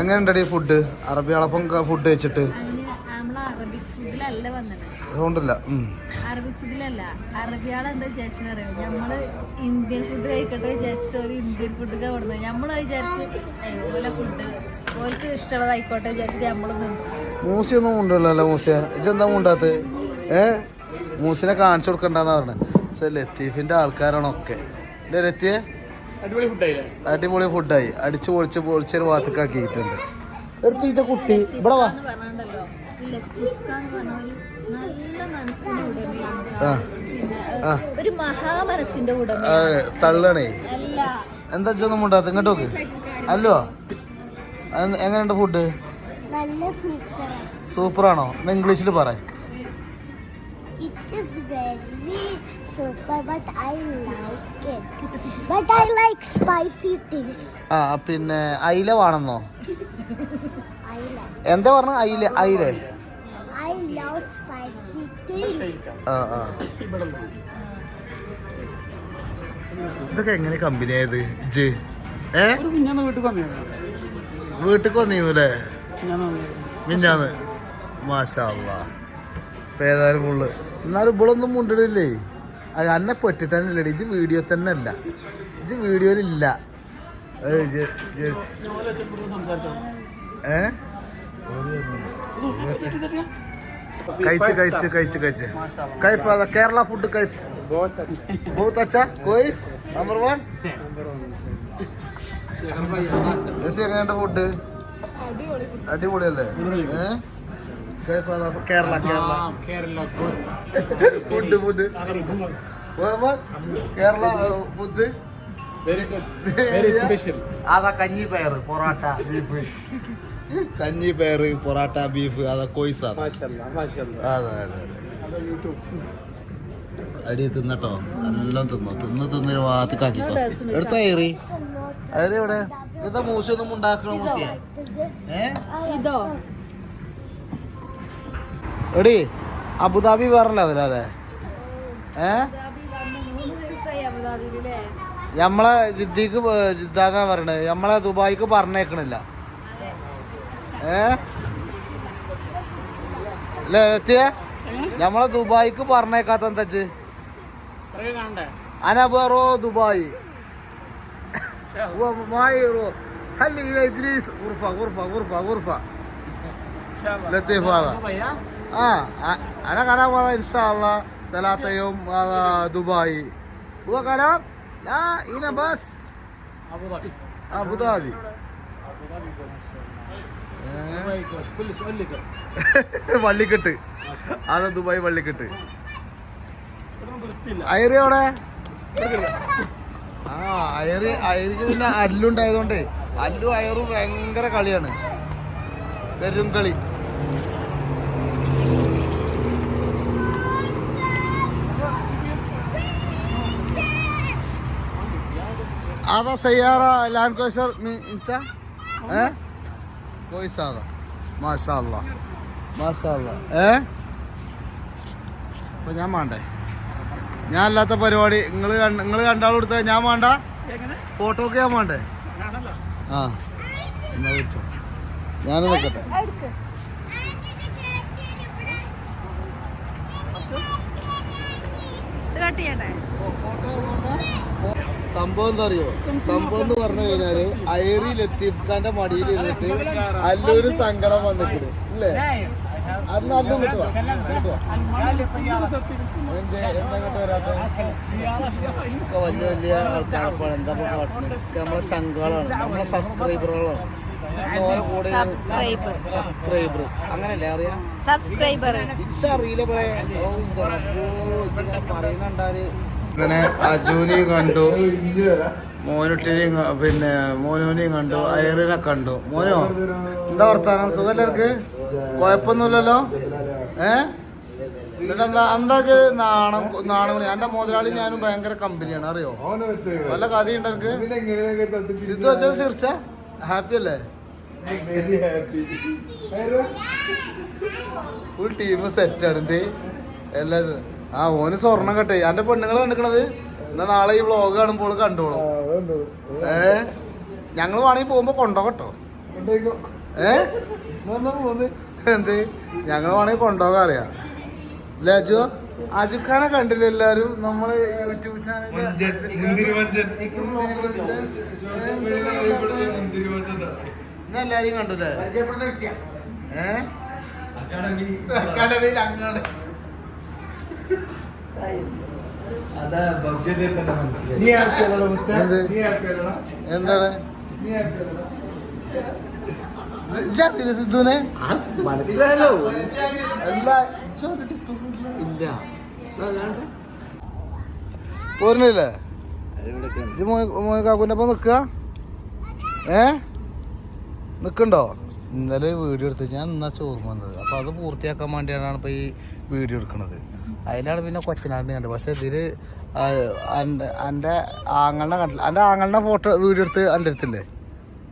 എങ്ങനെയുണ്ടടി food അറബി അളപ്പം food കഴിച്ചിട്ട്. അതുകൊണ്ടല്ല ഫുഡിലല്ല അറബിയാളെ എന്താ നമ്മൾ ഇന്ത്യൻ ഫുഡ് കഴിക്കട്ടെ വിചാരിച്ചിട്ട് ഒരു ഇന്ത്യൻ ഫുഡ് കൊടുന്നത് നമ്മൾ വിചാരിച്ച് "ഏയ് ഓലെ ഫുഡ് ഓർക്ക് ഇഷ്ടമുള്ളതായിക്കോട്ടെ വിചാരിച്ച് നമ്മൾ നിന്നു മൂസി ഒന്നും കൊണ്ടുവരില്ലല്ലോ മൂസിയ? ഇതെന്താ കൊണ്ടാത്ത് ഏ? മൂസിനെ കാണിച്ചു കൊടുക്കണ്ടെന്നാ പറഞ്ഞത് ലത്തീഫിന്റെ ആൾക്കാരാണൊക്കെ ലത്തിയെ അടിപൊളി ഫുഡായി അടിച്ചു പൊളിച്ച് പൊളിച്ചൊരു ഭാഗത്തേക്കാക്കിയിട്ടുണ്ട് എടുത്തിച്ച കുട്ടി ഇവിടെ വാ. ഒരു തള്ളണേ. അല്ല. എന്താ ഒന്നും ഉണ്ടാത്ത ഇങ്ങോട്ട് നോക്ക്. അല്ലോ അത് എങ്ങനെയുണ്ട് ഫുഡ് നല്ല സൂപ്പറാണ് സൂപ്പറാണോ? ഇന്ന് ഇംഗ്ലീഷിൽ പറ. It is very super, but I like it. But I like spicy things. ആ പിന്നെ അയില വേണമെന്നോ? I like. എന്താ പറഞ്ഞ? അയില അയില. I love spicy things. ആ ആ. ഇതൊക്കെ എങ്ങനെ കമ്പനി ആയത്? ഏ? വീട്ടിൽ വന്നിരുന്നു. വീട്ടിൽ വന്നിരുന്നുല്ലേ ഞാൻ മിഞ്ഞാന്ന് മാഷാള്ള ഏതായാലും ഫുള്ള് എന്നാലും ഇവളൊന്നും മുണ്ടിടില്ലേ? അത് അന്നെ പെട്ടിട്ടല്ലേ ഇജ് വീഡിയോ തന്നെ അല്ല ഇജ് വീഡിയോയിലില്ല. ഏ കഴിച്ച് കഴിച്ച് കഴിച്ച് കഴിച്ച്. കൈഫ് അതാ കേരള ഫുഡ് കൈഫ്. ബഹുത്ത് അച്ഛാ കോയിസ് നമ്പർ വൺ എങ്ങനെയുണ്ട് ഫുഡ് അടിപൊളിയല്ലേ? ഏഹ് Kerala Kerala Kerala food food Kerala food very good very special അതാ കഞ്ഞി പയർ പൊറോട്ട ബീഫ് കഞ്ഞി പയർ പൊറോട്ട ബീഫ് അതാ കോയ്സ് അതാ അതെ അടി തിന്നട്ടോ. എല്ലാം തിന്നു. തിന്ന് തിന്നൊരു ഭാഗത്തേക്കാക്കിക്കോ എടുത്തോ ഏറി. അതായത് ഇവിടെ ഇതാ മൂസൊന്നും ഉണ്ടാക്കണ മൂസിയ ഏ? ഇതോ എടി അബുദാബി വേറെ ലെവലല്ലേ ഏ അബുദാബി വന്ന് മൂന്ന് ദിവസമായി അബുദാബിയിലല്ലേ നമ്മളെ ജിദ്ദിക്ക് പ- ജിദ്ദാന്നാ പറയണത് നമ്മളെ ദുബായിക്ക് പറഞ്ഞേക്കണില്ല അതെ ഏ അല്ലേ എത്തിയേ നമ്മളെ ദുബായിക്ക് പറഞ്ഞേക്കാത്ത എന്താ വെച്ച് ഇത്രയും കാണണ്ടേ അനബറോ Dubai ومايرو خلي يجلس غرفة غرفة غرفة غرفة لطيف هذا Ah, anak-anak wala inshallah dala tayong mga Dubai. Huwag anak na inabas. Abu Dhabi. Abu Dhabi. Abu Dhabi. വള്ളിക്കെട്ട് അത് ദുബായ് വള്ളിക്കെട്ട് അയറി അവിടെ ആ അയറി അയറിക്ക് പിന്നെ അല്ലുണ്ടായതുകൊണ്ട് അല്ലു അയറും ഭയങ്കര കളിയാണ് വെറും കളി هذا سيارة لاند كروسر من انت؟ ها؟ كويس هذا ما شاء الله ما شاء الله ഏ അപ്പൊ ഞാൻ വേണ്ടേ ഞാൻ അല്ലാത്ത പരിപാടി നിങ്ങൾ നിങ്ങൾ രണ്ടാളും എടുത്ത ഞാൻ വേണ്ട എങ്ങനെ ഫോട്ടോ ഒക്കെ ഞാൻ വേണ്ടേ കാണല്ലോ ആ എന്നാ വിളിച്ചോ ഞാൻ നിൽക്കട്ടെ ഇത് കട്ട് ചെയ്യട്ടെ സംഭവം എന്താ അറിയോ? സംഭവം എന്ന് പറഞ്ഞു കഴിഞ്ഞാൽ ഐറി ലത്തീഫ് ഖാന്റെ മടിയിൽ ഇരുന്നിട്ട് അല്ലൊരു സങ്കടം വന്നിട്ടുണ്ട് ഇല്ലേ? അന്ന് നല്ല കിട്ടുവാ ഒക്കെ വലിയ വലിയ ആൾക്കാരപ്പാണ്. എന്താ കാട്ടുന്നത് നമ്മളെ ചങ്കാളാണ് നമ്മളെ സബ്സ്ക്രൈബറുകളാണ് സബ്സ്ക്രൈബർ അങ്ങനല്ലേ അറിയാം? സബ്സ്ക്രൈബർ ഇച്ചറിയില്ല പറയുന്നുണ്ടാൽ. ഇങ്ങനെ അജുനെയും കണ്ടു. മോനുട്ടിനെയും പിന്നെ മോനുവിനെയും കണ്ടു. അയറിനെ കണ്ടു. മോനോ എന്താ വർത്താനം? സുഖല്ലർക്ക് കുഴപ്പമൊന്നുമില്ലല്ലോ? ഏ? എന്നിട്ടെന്താ? എന്താക്ക് നാണം നാണം എന്റെ മുതലാളി ഞാനും ഭയങ്കര കമ്പനിയാണ്. അറിയോ? വല്ല കഥയുണ്ട് എനിക്ക് സിദ്ധു വെച്ചാൽ ചിരിച്ച. ഹാപ്പി അല്ലേ? ഫുൾ ടീം സെറ്റ് ആണ്. എന്ത്? എല്ലാ ആ ഓന് സ്വർണം കട്ടെ. എന്റെ പെണ്ണുങ്ങൾ കണ്ടിക്കണത്? എന്നാ നാളെ ഈ വ്ളോഗ് കാണുമ്പോൾ കണ്ടോളൂ. ഏ? ഞങ്ങൾ വേണമെങ്കിൽ പോകുമ്പോ കൊണ്ടോ കേട്ടോ ഏ? എന്ത്? ഞങ്ങൾ വേണമെങ്കിൽ കൊണ്ടോ അറിയാം. അജു? അജുഖാനെ കണ്ടില്ല എല്ലാരും? നമ്മൾ യൂട്യൂബ് ചാനൽ എല്ലാരും കണ്ടുല്ലേ ഏ എന്ത്? എന്താണ്? ഇജ്ജറിയില്ലേ സിദ്ധുനെ മനസ്സിലായല്ലോ. അല്ല ഇജ്ജ് ടിക്ടോക്ക് ഇല്ല. പോരുന്നില്ലേ? ഒപ്പം നിൽക്കുക ഏ? നിക്കണ്ടോ? ഇന്നലെ വീഡിയോ എടുത്ത് ഞാൻ എന്നാ ചോർമ്മ വന്നത്. അപ്പോൾ അത് പൂർത്തിയാക്കാൻ വേണ്ടിയാണ് ഇപ്പോൾ ഈ വീഡിയോ എടുക്കുന്നത് അതിലാണ് പിന്നെ കൊച്ചനാടിനെ കണ്ടത്. പക്ഷെ ഇതിൽ എന്റെ ആങ്ങളുടെ കണ്ടില്ല എന്റെ ആങ്ങളുടെ ഫോട്ടോ വീഡിയോ എടുത്ത് എന്റെ അടുത്തില്ലേ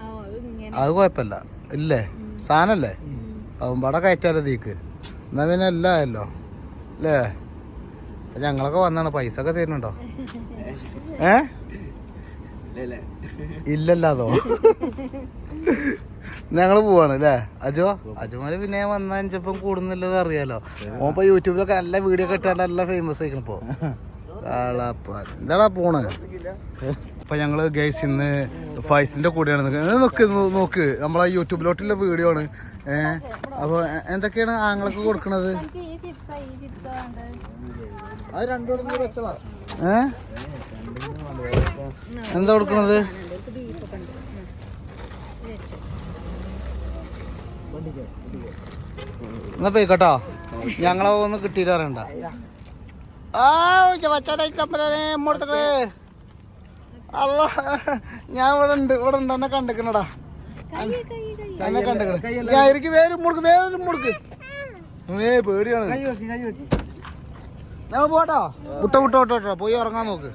ആ അത് ഇങ്ങനെ. അത് കുഴപ്പമില്ല. ഇല്ലേ? സാധനല്ലേ? അവൻ പടം കയറ്റാലോ തീക്ക് എന്നാ പിന്നെ എല്ലാം ആയല്ലോ. അല്ലേ? അപ്പൊ ഞങ്ങളൊക്കെ വന്നാണ്. പൈസ ഒക്കെ തരുന്നുണ്ടോ? ഏ? ഇല്ലല്ലാതോ? ഞങ്ങൾ പോവാണ് അല്ലേ അജോ? അജുമാര് പിന്നെ വന്നപ്പം കൂടുന്നില്ലത് അറിയാലോ. ഓൻ ഇപ്പൊ യൂട്യൂബിലൊക്കെ നല്ല വീഡിയോ കിട്ടാണ്ട് നല്ല ഫേമസ് ആയിക്കണം ഇപ്പൊ. എന്താടാ പോണ്? അപ്പൊ ഞങ്ങൾ ഗൈസ് ഇന്ന് ഫൈസിന്റെ കൂടെയാണ് നോക്ക് നോക്ക് നമ്മളെ യൂട്യൂബിലോട്ടുള്ള വീഡിയോ ആണ്. ഏഹ് അപ്പൊ എന്തൊക്കെയാണ് ആങ്ങളൊക്കെ കൊടുക്കണത്? എനിക്ക് ഈ ചിപ്സാ ഈ ചിപ്സാ വേണ്ടത്. അത് രണ്ടോടും വെച്ചോളാം. ഏ? എന്താ കൊടുക്കണത്? എന്നാ കേട്ടോ. ഞങ്ങളെ ഒന്ന് കിട്ടിയിട്ട് അറിയണ്ട ആ അല്ല ഞാൻ ഇവിടെ ഉണ്ട് ഇവിടെ ഉണ്ട്. എന്നെ കണ്ടിക്കണടാ. എന്നെ കണ്ടിക്കണ. ഞാൻ എനിക്ക് വേരും മുടുക്ക് വേരും മുടുക്ക് ഏ പേടിയാണ്. ഞാൻ പോട്ടോ മുട്ട മുട്ട വിട്ടോ പോയി ഉറങ്ങാൻ നോക്ക്.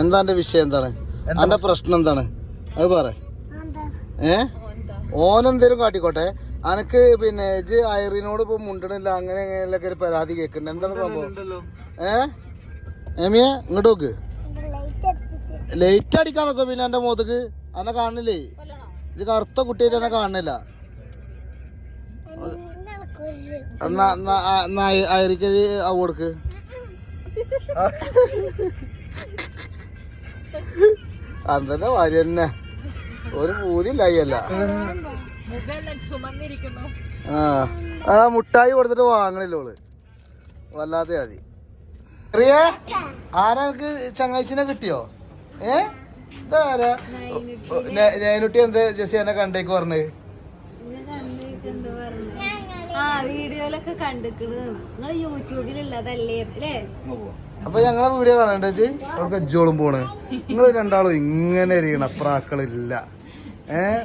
എന്താ എന്റെ വിഷയം എന്താണ്? എന്റെ പ്രശ്നം എന്താണ്? അത് പറ. ഏ? ഓനെന്തേലും കാട്ടിക്കോട്ടെ. അനക്ക് പിന്നെ ഇജ് ഐറിനോട് ഇപ്പൊ മുണ്ടണില്ല അങ്ങനെ അങ്ങനെയൊക്കെ ഒരു പരാതി കേൾക്കണ്ട എന്താണ് സംഭവം? ഏ? എമിയ ഇങ്ങോട്ട് നോക്ക്. ലൈറ്റ് അടിക്കാൻ നോക്കാം പിന്നെ എന്റെ മുഖത്തേക്ക്. എന്നെ കാണില്ലേ ഇത് കറുത്ത കുട്ടിയായിട്ട് എന്നെ ഐ- അവ കൊടുക്ക്. അന്നെ ഭാര്യ തന്നെ. ഒരു പൂതി ഇല്ലായല്ല ആ ആ മുട്ടായി കൊടുത്തിട്ട് വാങ്ങണില്ല ഓൾ. വല്ലാതെ മതി റിയേ ആരാ ചങ്ങാശിനെ കിട്ടിയോ? ഏ? ഇതാരാ? നേനുട്ടി എന്ത് ജെസ്സി എന്നെ കണ്ടേക്ക് പറഞ്ഞത് ഇത് കണ്ടിട്ട് എന്താ പറഞ്ഞത് ആ അപ്പൊ ഞങ്ങളെ വീഡിയോ കാണണ്ട ചേച്ചി? അവർക്ക് അജ്ജോളും പോണ്. നിങ്ങൾ രണ്ടാളും ഇങ്ങനെ എരിയണ പ്രാക്കളില്ല. ഏഹ്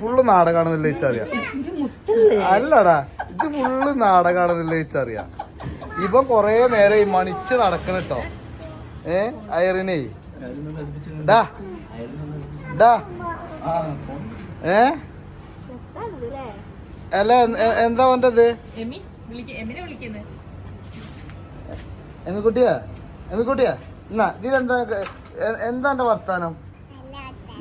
ഫുള്ള് നാടകാണെന്നില്ല ചേച്ചറിയാം അല്ലടാ ഇത് ഫുള്ള് നാടകാണെന്നില്ല ചേച്ചറിയാം ഇവൻ കൊറേ നേരം മണിച്ച് നടക്കണ കേട്ടോ ഏ? അയറിനേ. ഡാ. ഡാ. ഏ? അല്ല എന്താ വേണ്ടത്? എമ്മിക്കുട്ടിയാ എമ്മിക്കുട്ടിയാ എന്നാ ഇതിലെന്താ എന്താ എന്റെ വർത്താനം?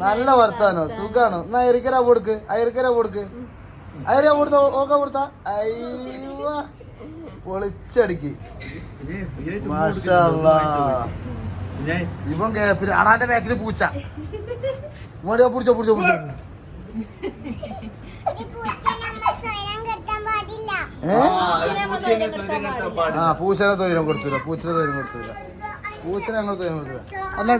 നല്ല വർത്താനോ സുഖാണോ. എന്നാ അയറിക്കര കൊടുക്ക് അയറിക്കര കൊടുക്ക്. അയറിയ കൊടുത്ത? ഓക്ക കൊടുത്ത? അയ്യോ പൊളിച്ചടിക്ക്. മാഷാ അല്ലാ. ഇവൻ കേപ്പിന് അടാന്റെ ബാക്കിൽ പൂച്ച. മോനെ പിടിച്ചോ പിടിച്ചോ പിടിച്ചോ. ആ പൂച്ചനെ തൊഴിലും കൊടുത്തില്ല പൂച്ചനെ തൊഴിലും കൊടുത്തില്ല പൂച്ചനെ ഞങ്ങൾ തൊഴിലും കൊടുത്തില്ല അല്ല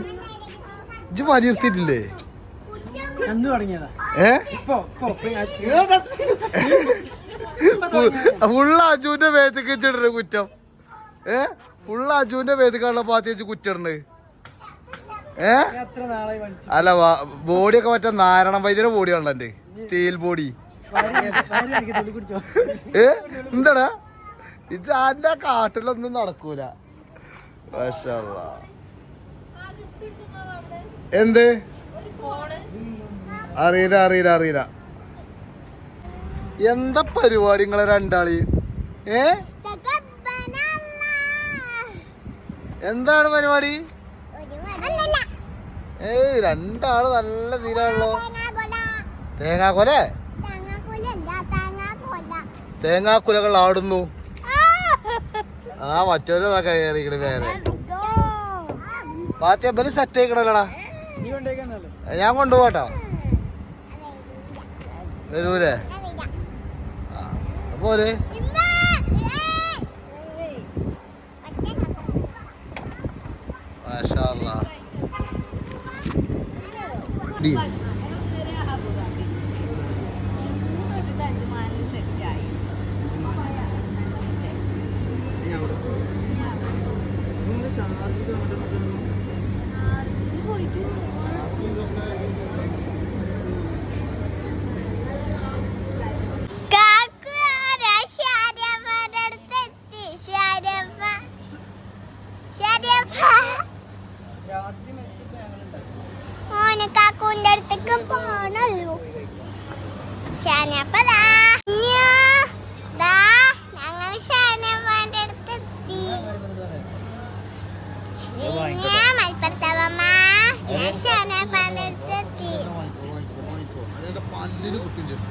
ഇപ്പൊ ഇപ്പൊ ഫുള്ള് അജുവിന്റെ മേത്തേക്ക് വെച്ചിട്ടുണ്ട് കുറ്റം. ഏ? ഫുള്ള് അജുവിന്റെ മേത്തേക്കാണല്ലോ പാത്തി വെച്ച് കുറ്റിടണ്ട് ഏ? എത്ര നാളായി വലിച്ചു? അല്ല ബോഡിയൊക്കെ മറ്റേ നാരായണ വൈദ്യരുടെ ബോഡിയാണല്ലോ എന്റെ സ്റ്റീൽ ബോഡി. ഏ? എന്താടാ? ഇത് ആന്റെ കാട്ടിലൊന്നും നടക്കൂല. എന്ത്? അറിയില്ല അറിയില്ല അറിയില്ല. എന്താ പരിപാടി നിങ്ങളെ രണ്ടാളി? ഏ? എന്താണ് പരിപാടി? ഏയ് രണ്ടാൾ നല്ല തീരാണല്ലോ. തേങ്ങാ കൊലേ തേങ്ങാക്കുലകൾ ആടുന്നു. ആ മറ്റൊരു കയറിക്കണ് നേരെ പാത്തിയ ബലി സെറ്റ് ആയിക്കണല്ലടാ. ഞാൻ കൊണ്ടുപോകട്ടോ. വരൂലേ? പോരെ മാഷാ അല്ലാ ഓനക്കാക്കൂന്റെ അടുത്തേക്ക് പോണല്ലോ ശാനപ്പതാ ¿Qué es